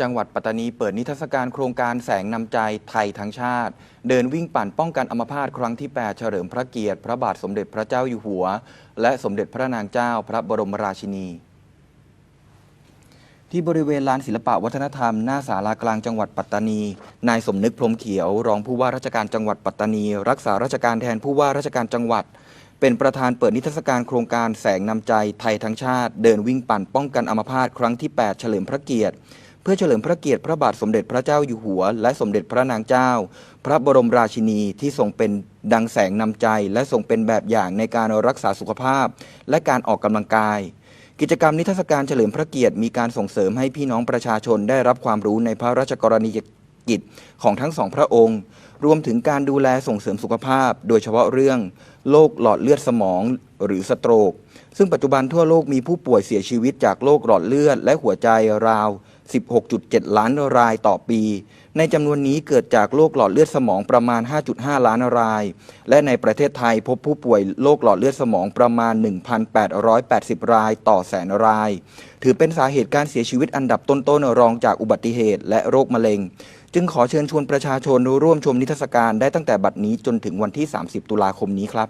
จังหวัดปัตตานีเปิดนิทรรศการโครงการแสงนำใจไทยทั้งชาติ เดินวิ่งปั่นป้องกันอัมพาตครั้งที่ 8 เฉลิมพระเกียรติ พระบาทสมเด็จพระเจ้าอยู่หัว และสมเด็จพระนางเจ้าพระบรมราชินี ที่บริเวณลานศิลปะวัฒนธรรม หน้าศาลากลางจังหวัดปัตตานี นายสมนึกพรมเขียว รองผู้ว่าราชการจังหวัดปัตตานี รักษาราชการแทนผู้ว่าราชการจังหวัดเป็นประธานเปิดนิทรรศการโครงการแสงนำใจไทยทั้งชาติ เดินวิ่งปั่นป้องกันอัมพาตครั้งที่ 8 เฉลิมพระเกียรติ เพื่อเฉลิมพระเกียรติพระบาทสมเด็จพระเจ้าอยู่หัว และสมเด็จพระนางเจ้า พระบรมราชินีที่ทรงเป็นดังแสงนำใจ และทรงเป็นแบบอย่างในการรักษาสุขภาพ และการออกกำลังกาย กิจกรรมนิทรรศการเฉลิมพระเกียรติมีการส่งเสริมให้พี่น้องประชาชนได้รับความรู้ในพระราชกรณียกิจของทั้งสองพระองค์ รวมถึงการดูแลส่งเสริมสุขภาพ โดยเฉพาะเรื่องโรคหลอดเลือดสมองหรือสโตรก ซึ่งปัจจุบันทั่วโลกมีผู้ป่วยเสียชีวิตจากโรคหลอดเลือดและหัวใจราว 16.7 ล้านรายต่อปี ในจำนวนนี้เกิดจากโรคหลอดเลือดสมองประมาณ 5.5 ล้านราย และในประเทศไทยพบผู้ป่วยโรคหลอดเลือดสมองประมาณ 1,880 รายต่อแสนราย ถือเป็นสาเหตุการเสียชีวิตอันดับต้นๆรองจากอุบัติเหตุและโรคมะเร็ง จึงขอเชิญชวนประชาชนร่วมชมนิทรรศการได้ตั้งแต่บัดนี้จนถึงวันที่ 30 ตุลาคมนี้ครับ